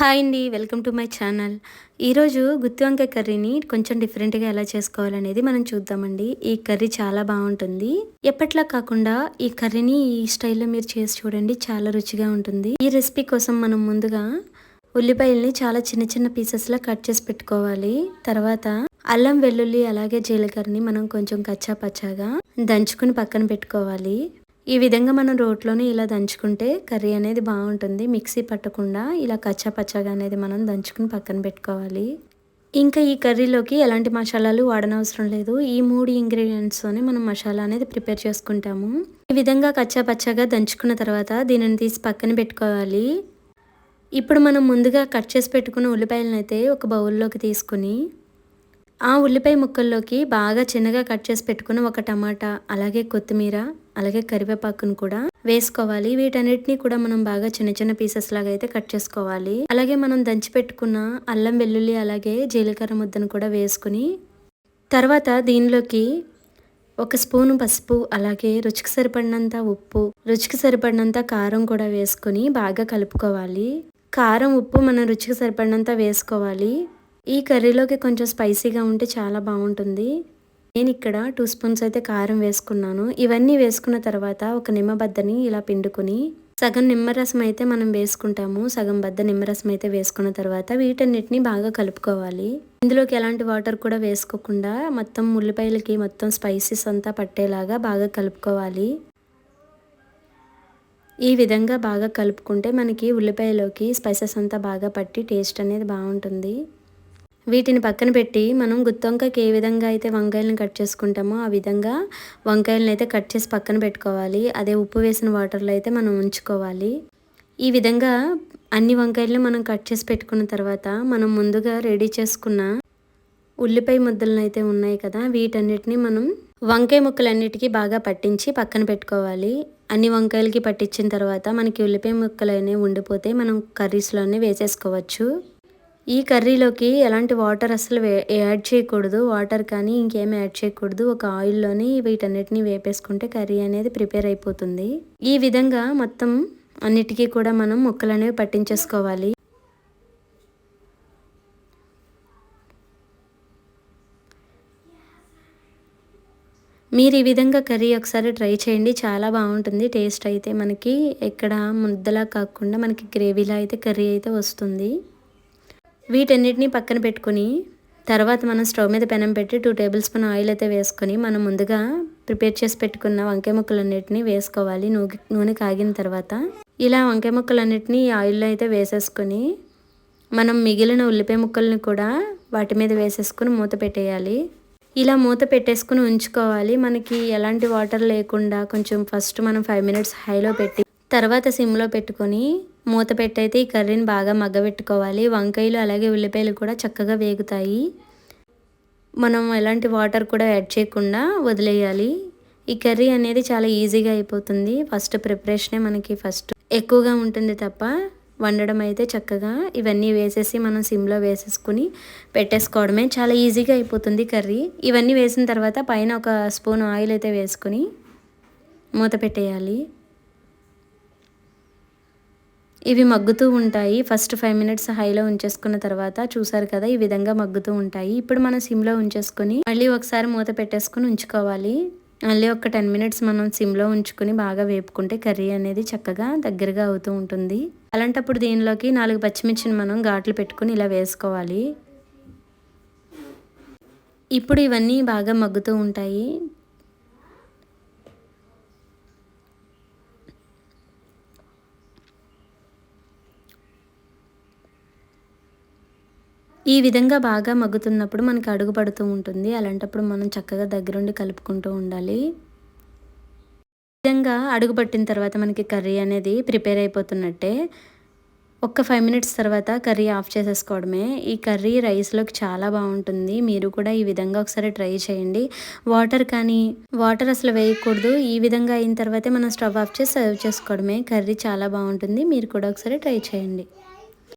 Hi అండి welcome to my channel. ఈరోజు గుత్తి వంకాయ కర్రీని కొంచెం డిఫరెంట్గా ఎలా చేసుకోవాలనేది మనం చూద్దామండి. ఈ కర్రీ చాలా బాగుంటుంది. ఎప్పట్లా కాకుండా ఈ కర్రీని ఈ స్టైల్లో మీరు చేసి చూడండి చాలా రుచిగా ఉంటుంది. ఈ రెసిపీ కోసం మనం ముందుగా ఉల్లిపాయల్ని చాలా చిన్న చిన్న పీసెస్లో కట్ చేసి పెట్టుకోవాలి. తర్వాత అల్లం వెల్లుల్లి అలాగే జీలకర్రని మనం కొంచెం కచ్చా పచ్చాగా దంచుకుని పక్కన పెట్టుకోవాలి. ఈ విధంగా మనం రోట్లోనే ఇలా దంచుకుంటే కర్రీ అనేది బాగుంటుంది. మిక్సీ పట్టకుండా ఇలా కచ్చాపచ్చగా అనేది మనం దంచుకుని పక్కన పెట్టుకోవాలి. ఇంకా ఈ కర్రీలోకి ఎలాంటి మసాలాలు వాడనవసరం లేదు. ఈ మూడు ఇంగ్రీడియంట్స్తోనే మనం మసాలా అనేది ప్రిపేర్ చేసుకుంటాము. ఈ విధంగా కచ్చాపచ్చగా దంచుకున్న తర్వాత దీనిని తీసి పక్కన పెట్టుకోవాలి. ఇప్పుడు మనం ముందుగా కట్ చేసి పెట్టుకున్న ఉల్లిపాయలను అయితే ఒక బౌల్లోకి తీసుకుని ఆ ఉల్లిపాయ ముక్కల్లోకి బాగా చిన్నగా కట్ చేసి పెట్టుకున్న ఒక టమాటా అలాగే కొత్తిమీర అలాగే కరివేపాకును కూడా వేసుకోవాలి. వీటన్నిటిని కూడా మనం బాగా చిన్న చిన్న పీసెస్ లాగా అయితే కట్ చేసుకోవాలి. అలాగే మనం దంచి పెట్టుకున్న అల్లం వెల్లుల్లి అలాగే జీలకర్ర ముద్దను కూడా వేసుకుని తర్వాత దీనిలోకి ఒక స్పూను పసుపు అలాగే రుచికి సరిపడినంత ఉప్పు రుచికి సరిపడినంత కారం కూడా వేసుకొని బాగా కలుపుకోవాలి. కారం ఉప్పు మనం రుచికి సరిపడినంత వేసుకోవాలి. ఈ కర్రీలోకి కొంచెం స్పైసీగా ఉంటే చాలా బాగుంటుంది. నేను ఇక్కడ టూ స్పూన్స్ అయితే కారం వేసుకున్నాను. ఇవన్నీ వేసుకున్న తర్వాత ఒక నిమ్మబద్దని ఇలా పిండుకొని సగం నిమ్మరసం అయితే మనం వేసుకుంటాము. సగం బద్ద నిమ్మరసం అయితే వేసుకున్న తర్వాత వీటన్నిటిని బాగా కలుపుకోవాలి. ఇందులోకి ఎలాంటి వాటర్ కూడా వేసుకోకుండా మొత్తం ఉల్లిపాయలకి మొత్తం స్పైసెస్ అంతా పట్టేలాగా బాగా కలుపుకోవాలి. ఈ విధంగా బాగా కలుపుకుంటే మనకి ఉల్లిపాయలోకి స్పైసెస్ అంతా బాగా పట్టి టేస్ట్ అనేది బాగుంటుంది. వీటిని పక్కన పెట్టి మనం గుత్తొంకాయకి ఏ విధంగా అయితే వంకాయలను కట్ చేసుకుంటామో ఆ విధంగా వంకాయలను అయితే కట్ చేసి పక్కన పెట్టుకోవాలి. అదే ఉప్పు వేసిన వాటర్లో అయితే మనం ఉంచుకోవాలి. ఈ విధంగా అన్ని వంకాయలను మనం కట్ చేసి పెట్టుకున్న తర్వాత మనం ముందుగా రెడీ చేసుకున్న ఉల్లిపాయ ముద్దలను అయితే ఉన్నాయి కదా వీటన్నిటిని మనం వంకాయ ముక్కలన్నిటికీ బాగా పట్టించి పక్కన పెట్టుకోవాలి. అన్ని వంకాయలకి పట్టించిన తర్వాత మనకి ఉల్లిపాయ ముక్కలు అనేవి ఉండిపోతే మనం కర్రీస్లోనే వేసేసుకోవచ్చు. ఈ కర్రీలోకి ఎలాంటి వాటర్ అసలు యాడ్ చేయకూడదు. వాటర్ కానీ ఇంకేమి యాడ్ చేయకూడదు. ఒక ఆయిల్లోని వీటన్నిటిని వేపేసుకుంటే కర్రీ అనేది ప్రిపేర్ అయిపోతుంది. ఈ విధంగా మొత్తం అన్నిటికీ కూడా మనం ముక్కలు అనేవి పట్టించేసుకోవాలి. మీరు ఈ విధంగా కర్రీ ఒకసారి ట్రై చేయండి. చాలా బాగుంటుంది. టేస్ట్ అయితే మనకి ఎక్కడ ముద్దలా కాకుండా మనకి గ్రేవీలా అయితే కర్రీ అయితే వస్తుంది. వీటన్నిటిని పక్కన పెట్టుకుని తర్వాత మనం స్టవ్ మీద పెనం పెట్టి టూ టేబుల్ స్పూన్ ఆయిల్ అయితే వేసుకొని మనం ముందుగా ప్రిపేర్ చేసి పెట్టుకున్న వంకాయ ముక్కలన్నిటిని వేసుకోవాలి. నూనె నూనె కాగిన తర్వాత ఇలా వంకాయ ముక్కలన్నిటిని ఆయిల్లో అయితే వేసేసుకొని మనం మిగిలిన ఉల్లిపాయ ముక్కల్ని కూడా వాటి మీద వేసేసుకుని మూత పెట్టేయాలి. ఇలా మూత పెట్టేసుకుని ఉంచుకోవాలి. మనకి ఎలాంటి వాటర్ లేకుండా కొంచెం ఫస్ట్ మనం ఫైవ్ మినిట్స్ హైలో పెట్టి తర్వాత సిమ్లో పెట్టుకొని మూత పెట్టయితే ఈ కర్రీని బాగా మగ్గబెట్టుకోవాలి. వంకాయలు అలాగే ఉల్లిపాయలు కూడా చక్కగా వేగుతాయి. మనం ఎలాంటి వాటర్ కూడా యాడ్ చేయకుండా వదిలేయాలి. ఈ కర్రీ అనేది చాలా ఈజీగా అయిపోతుంది. ఫస్ట్ ప్రిపరేషనే మనకి ఫస్ట్ ఎక్కువగా ఉంటుంది తప్ప వండడం అయితే చక్కగా ఇవన్నీ వేసేసి మనం సిమ్లో వేసేసుకుని పెట్టేసుకోవడమే చాలా ఈజీగా అయిపోతుంది కర్రీ. ఇవన్నీ వేసిన తర్వాత పైన ఒక స్పూన్ ఆయిల్ అయితే వేసుకొని మూత పెట్టేయాలి. ఇవి మగ్గుతూ ఉంటాయి. ఫస్ట్ ఫైవ్ మినిట్స్ హైలో ఉంచేసుకున్న తర్వాత చూసారు కదా ఈ విధంగా మగ్గుతూ ఉంటాయి. ఇప్పుడు మనం సిమ్లో ఉంచేసుకొని మళ్ళీ ఒకసారి మూత పెట్టేసుకుని ఉంచుకోవాలి. మళ్ళీ ఒక టెన్ మినిట్స్ మనం సిమ్లో ఉంచుకొని బాగా వేపుకుంటే కర్రీ అనేది చక్కగా దగ్గరగా అవుతూ ఉంటుంది. అలాంటప్పుడు దీనిలోకి నాలుగు పచ్చిమిర్చిని మనం ఘాట్లు పెట్టుకుని ఇలా వేసుకోవాలి. ఇప్పుడు ఇవన్నీ బాగా మగ్గుతూ ఉంటాయి. ఈ విధంగా బాగా మగ్గుతున్నప్పుడు మనకి అడుగు పడుతూ ఉంటుంది. అలాంటప్పుడు మనం చక్కగా దగ్గరుండి కలుపుకుంటూ ఉండాలి. విధంగా అడుగు పట్టిన తర్వాత మనకి కర్రీ అనేది ప్రిపేర్ అయిపోతున్నట్టే. ఒక్క ఫైవ్ మినిట్స్ తర్వాత కర్రీ ఆఫ్ చేసేసుకోవడమే. ఈ కర్రీ రైస్లోకి చాలా బాగుంటుంది. మీరు కూడా ఈ విధంగా ఒకసారి ట్రై చేయండి. వాటర్ కానీ వాటర్ అసలు వేయకూడదు. ఈ విధంగా అయిన తర్వాతే మనం స్టవ్ ఆఫ్ చేసి సర్వ్ చేసుకోవడమే. కర్రీ చాలా బాగుంటుంది. మీరు కూడా ఒకసారి ట్రై చేయండి.